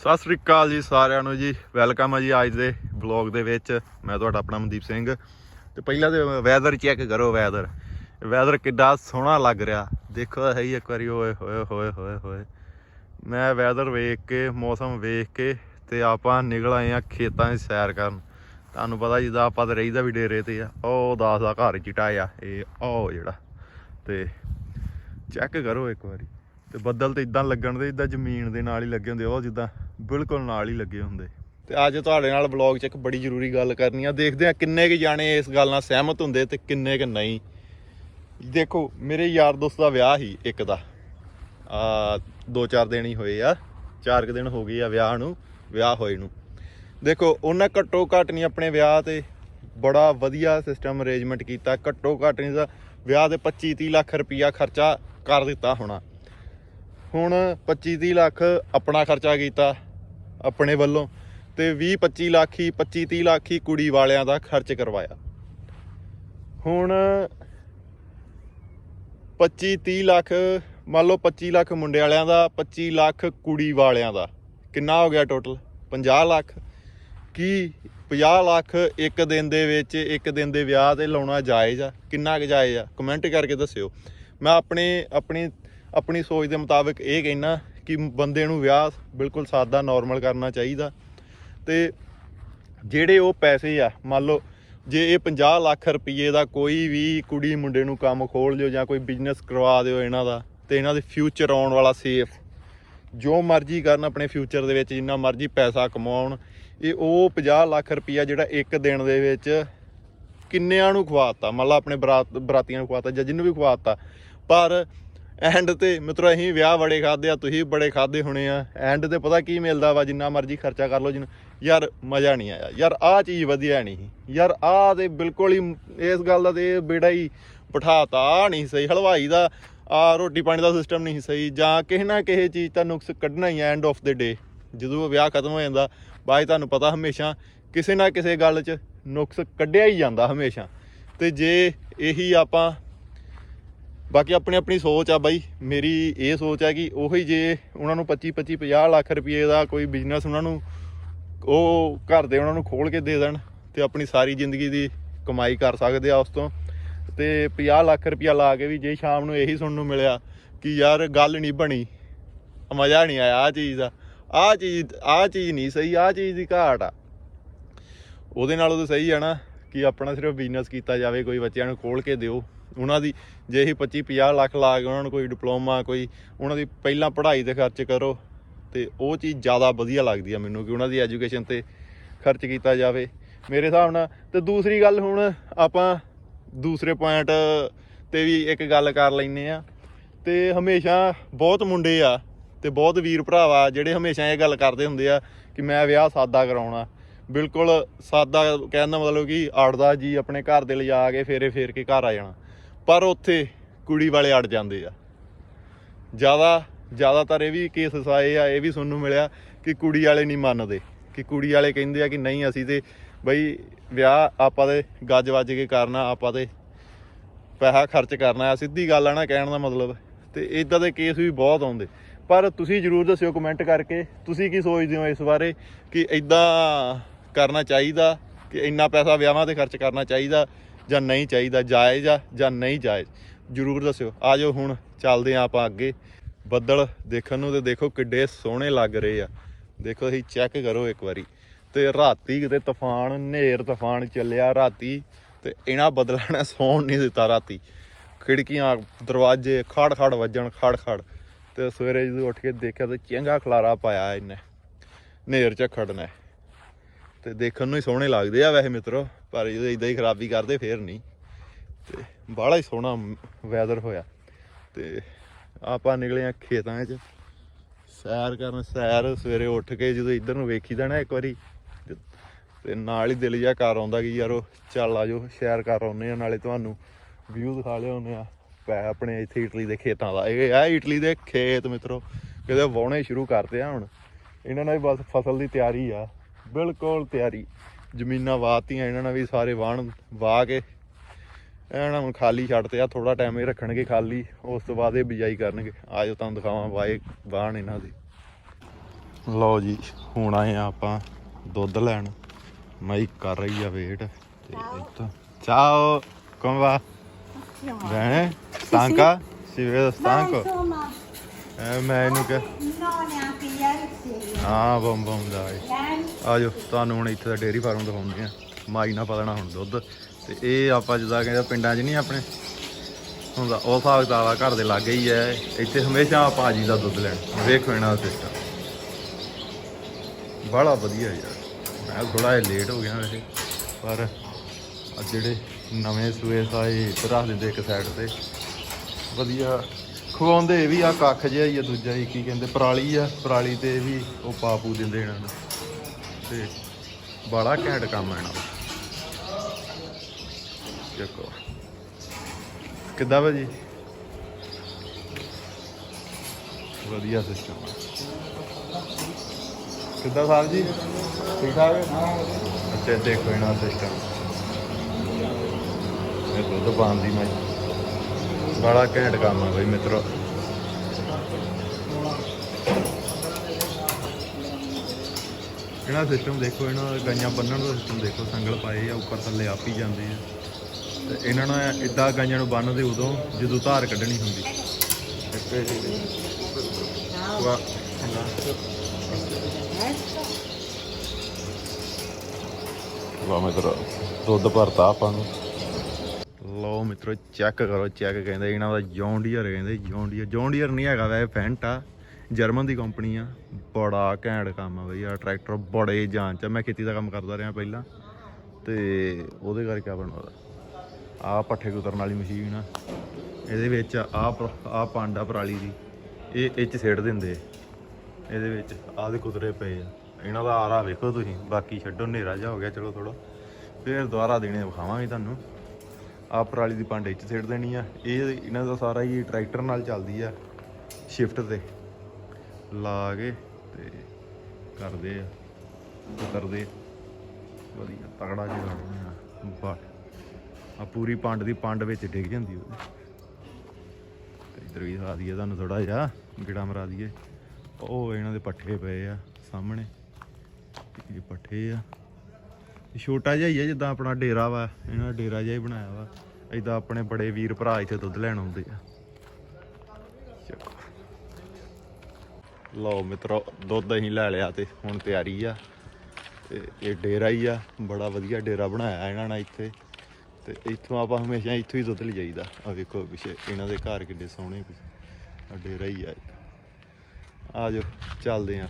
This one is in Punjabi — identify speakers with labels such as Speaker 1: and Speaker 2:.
Speaker 1: ਸਤਿ ਸ੍ਰੀ ਅਕਾਲ ਜੀ ਸਾਰਿਆਂ ਨੂੰ ਜੀ। ਵੈਲਕਮ ਹੈ ਜੀ ਅੱਜ ਦੇ ਵਲੌਗ ਦੇ ਵਿੱਚ। ਮੈਂ ਤੁਹਾਡਾ ਆਪਣਾ ਮਨਦੀਪ ਸਿੰਘ। ਤੇ ਪਹਿਲਾਂ ਤੇ ਵੈਦਰ ਚੈੱਕ ਕਰੋ ਵੈਦਰ ਵੈਦਰ ਕਿੱਡਾ ਸੋਹਣਾ ਲੱਗ ਰਿਹਾ। ਦੇਖੋ ਹੈ ਇੱਕ ਵਾਰੀ, ਓਏ, ਹੋਏ ਹੋਏ ਹੋਏ ਹੋਏ। ਮੈਂ ਵੈਦਰ ਵੇਖ ਕੇ, ਮੌਸਮ ਵੇਖ ਕੇ ਤੇ ਆਪਾਂ ਨਿਕਲ ਆਏ ਆ ਖੇਤਾਂ 'ਚ ਸੈਰ ਕਰਨ। ਤੁਹਾਨੂੰ ਪਤਾ ਜਿੱਦਾਂ ਆਪਾਂ ਤੇ ਰਹੀਦਾ ਵੀ ਡੇਰੇ ਤੇ ਆ। ਉਹ ਦਾਸ ਦਾ ਘਰ ਚਿਟਾ ਆ। ਇਹ ਉਹ ਜਿਹੜਾ। ਤੇ ਚੈੱਕ ਕਰੋ ਇੱਕ ਵਾਰੀ। ਤੇ ਬੱਦਲ ਤੇ ਇਦਾਂ ਲੱਗਣ ਦੇ ਇਦਾਂ ਜ਼ਮੀਨ ਦੇ ਨਾਲ ਹੀ ਲੱਗੇ ਹੁੰਦੇ ਉਹ ਜਿੱਦਾਂ ਬਿਲਕੁਲ ਨਾਲ ਹੀ ਲੱਗੇ ਹੁੰਦੇ। ਤੇ ਅੱਜ ਤੁਹਾਡੇ ਨਾਲ ਬਲੌਗ 'ਚ ਇੱਕ ਬੜੀ ਜ਼ਰੂਰੀ ਗੱਲ ਕਰਨੀ ਆ। ਦੇਖਦੇ ਆ ਕਿੰਨੇ ਕੁ ਜਾਣੇ ਇਸ ਗੱਲ ਨਾਲ ਸਹਿਮਤ ਹੁੰਦੇ ਤੇ ਕਿੰਨੇ ਕੁ ਨਹੀਂ। ਦੇਖੋ, ਮੇਰੇ ਯਾਰ ਦੋਸਤ ਦਾ ਵਿਆਹ ਹੀ ਇੱਕ ਦਾ। ਆ, ਦੋ ਚਾਰ ਦਿਨ ਹੀ ਹੋਏ ਆ। ਚਾਰ ਕੁ ਦਿਨ ਹੋ ਗਏ ਆ ਵਿਆਹ ਨੂੰ, ਵਿਆਹ ਹੋਏ ਨੂੰ। ਦੇਖੋ, ਉਹਨਾਂ ਘੱਟੋ ਘੱਟ ਨਹੀਂ ਆਪਣੇ ਵਿਆਹ ਤੇ ਬੜਾ ਵਧੀਆ ਸਿਸਟਮ ਅਰੇਂਜਮੈਂਟ ਕੀਤਾ। ਘੱਟੋ ਘੱਟ ਨਹੀਂ ਤਾਂ ਵਿਆਹ ਦੇ 25 30 ਲੱਖ ਰੁਪਈਆ ਖਰਚਾ ਕਰ ਦਿੱਤਾ ਹੋਣਾ। ਹੁਣ 25 30 ਲੱਖ ਆਪਣਾ ਖਰਚਾ ਕੀਤਾ। ਆਪਣੇ ਵੱਲੋਂ ਤੇ 20 25 ਲੱਖ ਹੀ 25 30 ਲੱਖ ਹੀ ਕੁੜੀ ਵਾਲਿਆਂ ਦਾ ਖਰਚ ਕਰਵਾਇਆ। ਹੁਣ 25 30 ਲੱਖ, ਮੰਨ ਲਓ 25 ਲੱਖ ਮੁੰਡੇ ਵਾਲਿਆਂ ਦਾ 25 ਲੱਖ ਕੁੜੀ ਵਾਲਿਆਂ ਦਾ। ਕਿੰਨਾ ਹੋ ਗਿਆ ਟੋਟਲ 50 ਲੱਖ? ਕੀ 50 ਲੱਖ ਇੱਕ ਦਿਨ ਦੇ ਵਿੱਚ, ਇੱਕ ਦਿਨ ਦੇ ਵਿਆਹ ਤੇ ਲਾਉਣਾ ਜਾਇਜ਼ ਆ? ਕਿੰਨਾ ਕੁ ਜਾਇਜ਼ ਆ? ਕਮੈਂਟ ਕਰਕੇ ਦੱਸਿਓ। ਮੈਂ ਆਪਣੇ, ਆਪਣੀ ਆਪਣੀ ਸੋਚ ਦੇ ਮੁਤਾਬਕ ਇਹ ਕਹਿਣਾ ਕਿ ਬੰਦੇ ਨੂੰ ਵਿਆਹ ਬਿਲਕੁਲ ਸਾਦਾ ਨਾਰਮਲ ਕਰਨਾ ਚਾਹੀਦਾ। ਤੇ ਜਿਹੜੇ ਉਹ ਪੈਸੇ ਆ, ਮੰਨ ਲਓ ਜੇ ਇਹ 50 ਲੱਖ ਰੁਪਏ ਦਾ ਕੋਈ ਵੀ ਕੁੜੀ ਮੁੰਡੇ ਨੂੰ ਕੰਮ ਖੋਲ ਦਿਓ ਜਾਂ ਕੋਈ ਬਿਜ਼ਨਸ ਕਰਵਾ ਦਿਓ ਇਹਨਾਂ ਦਾ, ਤੇ ਇਹਨਾਂ ਦੇ ਫਿਊਚਰ ਆਉਣ ਵਾਲਾ ਸੇਫ ਜੋ ਮਰਜ਼ੀ ਕਰਨ ਆਪਣੇ ਫਿਊਚਰ ਦੇ ਵਿੱਚ, ਜਿੰਨਾ ਮਰਜ਼ੀ ਪੈਸਾ ਕਮਾਉਣ, ਇਹ ਉਹ 50 ਲੱਖ ਰੁਪਈਆ ਜਿਹੜਾ ਇੱਕ ਦਿਨ ਦੇ ਵਿੱਚ ਕਿੰਨਿਆਂ ਨੂੰ ਖਵਾਤਾ? ਮਤਲਬ ਆਪਣੇ ਬਰਾਤ, ਬਰਾਤੀਆਂ ਨੂੰ ਖਵਾਤਾ ਜਾਂ ਜਿਹਨੂੰ ਵੀ ਖਵਾਤਾ। ਪਰ ਐਂਡ ਤੇ ਮਿੱਤਰੋ ਅਸੀਂ ਵਿਆਹ ਬੜੇ ਖਾਦੇ ਆ, ਤੁਸੀਂ ਬੜੇ ਖਾਦੇ ਹੋਣੇ ਆ। ਐਂਡ ਤੇ ਪਤਾ ਕੀ ਮਿਲਦਾ ਵਾ, ਜਿੰਨਾ ਮਰਜ਼ੀ ਖਰਚਾ ਕਰ ਲਓ, ਜਿੰਨਾ ਯਾਰ ਮਜ਼ਾ ਨਹੀਂ ਆਇਆ। ਯਾਰ ਆਹ ਚੀਜ਼ ਵਧੀਆ ਨਹੀਂ ਸੀ। ਯਾਰ ਆਹ ਤੇ ਬਿਲਕੁਲ ਹੀ ਇਸ ਗੱਲ ਦਾ ਤੇ ਬੇੜਾ ਹੀ ਬਿਠਾਤਾ ਆਹ ਨਹੀਂ ਸਹੀ। ਹਲਵਾਈ ਦਾ ਆ ਰੋਟੀ ਪਾਣੀ ਦਾ ਸਿਸਟਮ ਨਹੀਂ ਸਹੀ, ਜਾਂ ਕਿਸੇ ਨਾ ਕਿਸੇ ਚੀਜ਼ ਦਾ ਨੁਕਸ ਕੱਢਣਾ ਹੀ ਐਂਡ ਆਫ ਦ ਡੇ ਜਦੋਂ ਵਿਆਹ ਖਤਮ ਹੋ ਜਾਂਦਾ, ਬਾਅਦ ਤੁਹਾਨੂੰ ਪਤਾ ਹਮੇਸ਼ਾ ਕਿਸੇ ਨਾ ਕਿਸੇ ਗੱਲ 'ਚ ਨੁਕਸ ਕੱਢਿਆ ਹੀ ਜਾਂਦਾ ਹਮੇਸ਼ਾ। ਤੇ ਜੇ ਇਹੀ ਆਪਾਂ ਬਾਕੀ ਆਪਣੀ ਆਪਣੀ ਸੋਚ ਆ ਬਾਈ, ਮੇਰੀ ਇਹ ਸੋਚ ਹੈ ਕਿ ਉਹੀ ਜੇ ਉਹਨਾਂ ਨੂੰ 25 25 50 ਲੱਖ ਰੁਪਏ ਦਾ ਕੋਈ ਬਿਜ਼ਨਸ ਉਹਨਾਂ ਨੂੰ ਉਹ ਘਰ ਦੇ ਉਹਨਾਂ ਨੂੰ ਖੋਲ ਕੇ ਦੇ ਦੇਣ ਤੇ ਆਪਣੀ ਸਾਰੀ ਜ਼ਿੰਦਗੀ ਦੀ ਕਮਾਈ ਕਰ ਸਕਦੇ ਆ ਉਸ ਤੋਂ। ਤੇ 50 ਲੱਖ ਰੁਪਇਆ ਲਾ ਕੇ ਵੀ ਜੇ ਸ਼ਾਮ ਨੂੰ ਇਹੀ ਸੁਣਨ ਨੂੰ ਮਿਲਿਆ ਕਿ ਯਾਰ ਗੱਲ ਨਹੀਂ ਬਣੀ, ਮਜ਼ਾ ਨਹੀਂ ਆਇਆ ਆ ਚੀਜ਼ ਦਾ। ਆ ਚੀਜ਼ ਆ ਚੀਜ਼ ਨਹੀਂ ਸਹੀ ਆ ਚੀਜ਼ ਦੀ ਘਾਟ ਆ। ਉਹਦੇ ਨਾਲੋਂ ਤਾਂ ਸਹੀ ਆ ਨਾ ਕਿ ਆਪਣਾ ਸਿਰਫ ਬਿਜ਼ਨਸ ਕੀਤਾ ਜਾਵੇ, ਕੋਈ ਬੱਚਿਆਂ ਨੂੰ ਖੋਲ ਕੇ ਦਿਓ। ਉਹਨਾਂ ਦੀ ਜੇ ਇਹ 25 50 ਲੱਖ ਲਾ ਕੇ ਉਹਨਾਂ ਨੂੰ ਕੋਈ ਡਿਪਲੋਮਾ, ਕੋਈ ਉਹਨਾਂ ਦੀ ਪਹਿਲਾਂ ਪੜ੍ਹਾਈ ਤੇ ਖਰਚ ਕਰੋ, ਤੇ ਉਹ ਚੀਜ਼ ਜ਼ਿਆਦਾ ਵਧੀਆ ਲੱਗਦੀ ਆ ਮੈਨੂੰ ਕਿ ਉਹਨਾਂ ਦੀ ਐਜੂਕੇਸ਼ਨ ਤੇ ਖਰਚ ਕੀਤਾ ਜਾਵੇ, ਮੇਰੇ ਹਿਸਾਬ ਨਾਲ। ਤੇ ਦੂਸਰੀ ਗੱਲ ਹੁਣ ਆਪਾਂ ਦੂਸਰੇ ਪੁਆਇੰਟ ਤੇ ਵੀ ਇੱਕ ਗੱਲ ਕਰ ਲੈਨੇ ਆ ਤੇ ਹਮੇਸ਼ਾ ਬਹੁਤ ਮੁੰਡੇ ਆ ਤੇ ਬਹੁਤ ਵੀਰ ਭਰਾਵਾ ਜਿਹੜੇ ਹਮੇਸ਼ਾ ਇਹ ਗੱਲ ਕਰਦੇ ਹੁੰਦੇ ਆ ਕਿ ਮੈਂ ਵਿਆਹ ਸਾਦਾ ਕਰਾਉਣਾ। ਬਿਲਕੁਲ ਸਾਦਾ ਕਹਿਣ ਦਾ ਮਤਲਬ ਕਿ ਅੜਦਾ ਜੀ ਆਪਣੇ ਘਰ ਦੇ ਲਿਜਾ ਕੇ ਫੇਰੇ ਫੇਰ ਕੇ ਘਰ ਆ ਜਾਣਾ। ਪਰ ਉੱਥੇ ਕੁੜੀ ਵਾਲੇ ਅੜ ਜਾਂਦੇ ਆ। ਜ਼ਿਆਦਾ, ਜ਼ਿਆਦਾਤਰ ਇਹ ਵੀ ਕੇਸ ਆਏ ਆ, ਇਹ ਵੀ ਸੁਣਨ ਨੂੰ ਮਿਲਿਆ ਕਿ ਕੁੜੀ ਵਾਲੇ ਨਹੀਂ ਮੰਨਦੇ। ਕਿ ਕੁੜੀ ਵਾਲੇ ਕਹਿੰਦੇ ਆ ਕਿ ਨਹੀਂ, ਅਸੀਂ ਤੇ ਬਈ ਵਿਆਹ ਆਪਾਂ ਦੇ ਗੱਜ ਵੱਜ ਕੇ ਕਰਨਾ, ਆਪਾਂ ਤੇ ਪੈਸਾ ਖਰਚ ਕਰਨਾ ਆ। ਸਿੱਧੀ ਗੱਲ ਆ ਨਾ ਕਹਿਣ ਦਾ ਮਤਲਬ। ਤੇ ਇਦਾਂ ਦੇ ਕੇਸ ਵੀ ਬਹੁਤ ਆਉਂਦੇ। ਪਰ ਤੁਸੀਂ ਜਰੂਰ ਦੱਸਿਓ ਕਮੈਂਟ ਕਰਕੇ, ਤੁਸੀਂ ਕੀ ਸੋਚਦੇ ਹੋ ਇਸ ਬਾਰੇ? ਕਿ ਇਦਾਂ ਕਰਨਾ ਚਾਹੀਦਾ, ਕਿ ਇੰਨਾ ਪੈਸਾ ਵਿਆਹਾਂ ਤੇ ਖਰਚ ਕਰਨਾ ਚਾਹੀਦਾ ਜਾਂ ਨਹੀਂ ਚਾਹੀਦਾ, ਜਾਇਜ਼ ਆ ਜਾਂ ਨਹੀਂ ਜਾਇਜ਼। ਜਰੂਰ ਦੱਸਿਓ। ਆਜੋ ਹੁਣ, ਚੱਲਦੇ ਆ ਆਪਾਂ ਅੱਗੇ। ਬੱਦਲ ਦੇਖਣ ਨੂੰ ਤੇ ਦੇਖੋ ਕਿੱਡੇ ਸੋਹਣੇ ਲੱਗ ਰਹੇ ਆ। ਦੇਖੋ, ਤੁਸੀਂ ਚੈੱਕ ਕਰੋ ਇੱਕ ਵਾਰੀ। ਤੇ ਰਾਤੀ ਕਿਤੇ ਤੂਫਾਨ, ਹਨੇਰ ਤੂਫਾਨ ਚੱਲਿਆ ਰਾਤੀ ਤੇ ਇਹਨਾਂ ਬੱਦਲਾਂ ਨੇ ਸੌਣ ਨਹੀਂ ਦਿੱਤਾ ਰਾਤੀ। ਖਿੜਕੀਆਂ, ਦਰਵਾਜ਼ੇ ਖੜ ਖੜ ਵੱਜਣ ਖੜ ਖੜ ਤੇ ਸਵੇਰੇ ਜਦੋਂ ਉੱਠ ਕੇ ਦੇਖਿਆ ਤਾਂ ਚੰਗਾ ਖਲਾਰਾ ਪਾਇਆ ਇਹਨੇ। ਹਨੇਰ ਝੱਖੜ ਨੇ ਤੇ ਦੇਖਣ ਨੂੰ ਹੀ ਸੋਹਣੇ ਲੱਗਦੇ ਆ ਵੈਸੇ ਮਿੱਤਰੋ, ਪਰ ਜਦੋਂ ਇਦਾਂ ਹੀ ਖਰਾਬੀ ਕਰਦੇ, ਫੇਰ ਨਹੀਂ। ਤੇ ਬਾਹਲਾ ਹੀ ਸੋਹਣਾ ਵੈਦਰ ਹੋਇਆ। ਤੇ ਆਪਾਂ ਨਿਕਲੇ ਆ ਖੇਤਾਂ 'ਚ ਸੈਰ ਕਰਨ, ਸੈਰ ਸਵੇਰੇ ਉੱਠ ਕੇ ਜਦੋਂ ਇੱਧਰ ਨੂੰ ਵੇਖੀ ਜਾਣਾ ਇੱਕ ਵਾਰੀ, ਤੇ- ਨਾਲ ਹੀ ਦਿਲ ਜਿਹਾ ਕਰ ਆਉਂਦਾ ਕਿ ਯਾਰੋ ਚੱਲ ਆਜੋ ਸੈਰ ਕਰ ਆਉਨੇ ਆ, ਨਾਲੇ ਤੁਹਾਨੂੰ ਵਿਊ ਦਿਖਾ ਲਿਆਉਂਦੇ ਆ। ਪੈ ਆਪਣੇ ਇੱਥੇ ਇਟਲੀ ਦੇ ਖੇਤਾਂ ਦਾ। ਇਹ ਆ ਇਟਲੀ ਦੇ ਖੇਤ ਮਿੱਤਰੋ, ਕਿਤੇ ਵਾਉਣੇ ਸ਼ੁਰੂ ਕਰਦੇ ਆ ਹੁਣ। ਇਹਨਾਂ ਨਾਲ ਵੀ ਬਸ ਫਸਲ ਦੀ ਤਿਆਰੀ ਆ। ਬਿਲਕੁਲ ਤਿਆਰੀ ਜ਼ਮੀਨਾਂ ਵਾਹਤੀਆਂ ਇਹਨਾਂ ਨਾਲ ਵੀ ਸਾਰੇ ਵਾਹਣ ਵਾਹ ਕੇ ਇਹਨਾਂ ਨੂੰ ਖਾਲੀ ਛੱਡਤੇ ਆ ਥੋੜਾ ਟਾਈਮ ਇਹ ਰੱਖਣਗੇ ਖਾਲੀ ਉਸ ਤੋਂ ਬਾਅਦ ਇਹ ਬਿਜਾਈ ਕਰਨਗੇ ਆਜੋ ਤੁਹਾਨੂੰ ਦਿਖਾਵਾਂ ਵਾਏ ਬਾਣ ਇਹਨਾਂ ਦੀ ਲਓ ਜੀ ਹੁਣ ਆਏ ਆ ਆਪਾਂ ਦੁੱਧ ਲੈਣ ਮਾਈ ਕਰ ਰਹੀ ਆ ਵੇਟ ਤੇ ਇੱਥੋਂ ਚਾਓ ਕਮ va? Bene? Stanca? Si ਮੈਂ ਇਹਨੂੰ ਕਿ ਹਾਂ ਬੰਮ ਬੰਮ ਦਾਈ
Speaker 2: Ieri
Speaker 1: ਆਜੋ, ਤੁਹਾਨੂੰ ਹੁਣ ਇੱਥੇ ਦਾ ਡੇਅਰੀ ਫਾਰਮ ਦਿਖਾਉਂਦੇ ਆ ਮਾਈ ਨਾ ਪਤਣਾ ਹੁਣ ਦੁੱਧ। ਤੇ ਇਹ ਆਪਾਂ ਜਿੱਦਾਂ ਕਹਿੰਦੇ ਪਿੰਡਾਂ 'ਚ ਨਹੀਂ ਆਪਣੇ। ਹੁੰਦਾ ਉਹ ਹਿਸਾਬ ਕਿਤਾਬ ਘਰ ਦੇ ਲਾਗੇ ਹੀ ਹੈ। ਇੱਥੇ ਹਮੇਸ਼ਾ ਆਪਾਂ ਭਾਜੀ ਦਾ ਦੁੱਧ ਲੈਣ। ਵੇਖੋ ਇਹਨਾਂ ਦਾ ਸਿਸਟਮ ਬੜਾ ਵਧੀਆ ਯਾਰ। ਮੈਂ ਥੋੜਾ ਜਿਹਾ ਲੇਟ ਹੋ ਗਿਆ ਵੈਸੇ। ਪਰ ਜਿਹੜੇ ਨਵੇਂ ਸੂਏ ਸਾਏ ਇੱਧਰ ਰੱਖ ਦਿੰਦੇ ਇੱਕ ਸਾਈਡ ਤੇ। ਵਧੀਆ। ਖਵਾਉਂਦੇ ਵੀ ਆ ਕੱਖ ਜਿਹਾ ਹੀ ਆ ਦੂਜਾ ਹੀ, ਕੀ ਕਹਿੰਦੇ, ਪਰਾਲੀ ਆ, ਪਰਾਲੀ ਤੇ ਵੀ ਉਹ ਪਾਪੂ ਦਿੰਦੇ ਇਹਨਾਂ ਨੂੰ। ਤੇ ਬੜਾ ਘੈਂਟ ਕੰਮ ਆ ਇਹਨਾਂ ਦਾ। ਦੇਖੋ। ਕਿੱਦਾਂ ਭਾਜੀ? ਵਧੀਆ ਸਿਸਟਮ ਕਿੱਦਾਂ ਸਾਹਿਬ ਜੀ? ਠੀਕ ਠਾਕ? ਅੱਛਾ, ਦੇਖੋ ਇਹਨਾਂ ਦਾ ਸਿਸਟਮ ਇਹ ਦੁੱਧ ਪਾਉਣ ਦੀ ਮੈਂ ਬੜਾ ਘੈਂਟ ਕੰਮ ਆ ਬਈ, ਮਿੱਤਰੋ। ਇਹਨਾਂ ਸਿਸਟਮ ਦੇਖੋ, ਇਹਨਾਂ ਗਾਈਆਂ ਬੰਨਣ ਦਾ ਸਿਸਟਮ ਦੇਖੋ, ਸੰਗਲ ਪਾਏ ਆ, ਉੱਪਰ ਥੱਲੇ ਆਪ ਹੀ ਜਾਂਦੇ ਆ। ਤੇ ਇਹਨਾਂ ਨੂੰ ਇਦਾਂ ਗਾਈਆਂ ਨੂੰ ਬੰਨਦੇ ਉਦੋਂ, ਜਦੋਂ ਧਾਰ ਕੱਢਣੀ ਹੁੰਦੀ। ਵਾਹ ਮਿੱਤਰ, ਦੁੱਧ ਭਰਤਾ ਆਪਾਂ ਨੂੰ। ਲਓ ਮਿੱਤਰੋ ਚੈੱਕ ਕਰੋ ਚੈੱਕ ਕਹਿੰਦੇ ਇਹਨਾਂ ਦਾ ਜੌਂਡੀਅਰ, ਕਹਿੰਦੇ ਜੌਂਡੀਅਰ। ਜੌਂਡੀਅਰ ਨਹੀਂ ਹੈਗਾ ਵੈਸੇ ਫੈਂਟ ਆ। ਜਰਮਨ ਦੀ ਕੰਪਨੀ ਆ। ਬੜਾ ਘੈਂਟ ਕੰਮ ਆ ਬਈ ਆ ਟਰੈਕਟਰ ਬੜੇ ਜਾਨ ਚ ਆ। ਮੈਂ ਖੇਤੀ ਦਾ ਕੰਮ ਕਰਦਾ ਰਿਹਾ ਪਹਿਲਾਂ। ਤੇ ਉਹਦੇ ਕਰਕੇ ਆ ਬਣਾਉਂਦਾ ਆ ਪੱਠੇ ਕੁਤਰਨ ਵਾਲੀ ਮਸ਼ੀਨ ਆ। ਇਹਦੇ ਵਿੱਚ ਆ ਆ ਪਾਂਡਾ ਪਰਾਲੀ ਦੀ। ਇਹ ਇਹ ਚ ਸਿੱਟ ਦਿੰਦੇ। ਇਹਦੇ ਵਿੱਚ ਆਹ ਦੇ ਕੁਤਰੇ ਪਏ ਆ। ਇਹਨਾਂ ਦਾ ਆਰਾ ਵੇਖੋ ਤੁਸੀਂ। ਬਾਕੀ ਛੱਡੋ, ਹਨੇਰਾ ਜਿਹਾ ਹੋ ਗਿਆ। ਚਲੋ ਥੋੜਾ ਫੇਰ ਦੁਬਾਰਾ ਦੇਣੇ ਵਿਖਾਵਾਂਗੇ ਤੁਹਾਨੂੰ। ਆ ਪਰਾਲੀ ਦੀ ਪਾਂਡੇ ਚ ਸਿੱਟ ਦੇਣੀ ਆ। ਇਹ ਇਹਨਾਂ ਦਾ ਸਾਰਾ ਹੀ ਟਰੈਕਟਰ ਨਾਲ ਚੱਲਦੀ ਆ ਸ਼ਿਫਟ ਤੇ। ਲਾ ਕੇ ਤੇ ਕਰਦੇ ਆ। ਕੁਤਰਦੇ। ਵਧੀਆ ਤਗੜਾ ਜਿਹਾ ਕਰਦੇ ਆ। ਬਾ ਆ ਪੂਰੀ ਪੰਡ ਦੀ ਪੰਡ ਵਿੱਚ ਡਿੱਗ ਜਾਂਦੀ ਉਹ ਤੇ ਇਧਰ ਵੀ ਦਿਖਾ ਦਈਏ ਤੁਹਾਨੂੰ ਥੋੜਾ ਜਿਹਾ, ਗਿੜਾ ਮਰਾ ਦਈਏ। ਉਹ ਇਹਨਾਂ ਦੇ ਪੱਠੇ ਪਏ ਆ ਸਾਹਮਣੇ। ਇਹ ਪੱਠੇ ਆ। ਛੋਟਾ ਜਿਹਾ ਹੀ ਆ, ਜਿੱਦਾਂ ਆਪਣਾ ਡੇਰਾ ਵਾ, ਇਹਨਾਂ ਦਾ ਡੇਰਾ ਜਿਹਾ ਹੀ ਬਣਾਇਆ ਵਾ। ਇਦਾਂ ਆਪਣੇ ਬੜੇ ਵੀਰ ਭਰਾ ਇੱਥੇ ਦੁੱਧ ਲੈਣ ਆਉਂਦੇ ਆ। ਲਓ ਮਿੱਤਰੋ, ਦੁੱਧ ਅਸੀਂ ਲੈ ਲਿਆ ਤੇ ਹੁਣ ਤਿਆਰੀ ਆ। ਤੇ ਇਹ ਡੇਰਾ ਹੀ ਆ, ਬੜਾ ਵਧੀਆ ਡੇਰਾ ਬਣਾਇਆ ਇਹਨਾਂ ਨੇ ਇੱਥੇ। ਤੇ ਇੱਥੋਂ ਆਪਾਂ ਹਮੇਸ਼ਾ ਇੱਥੋਂ ਹੀ ਦੁੱਧ ਲਈ ਲਿਜਾਈਦਾ ਆ ਵੇਖੋ ਪਿੱਛੇ, ਇਹਨਾਂ ਦੇ ਘਰ ਕਿੱਡੇ ਸੋਹਣੇ ਆ। ਡੇਰਾ ਹੀ ਆ ਆ ਜਾਓ, ਚੱਲਦੇ ਆ।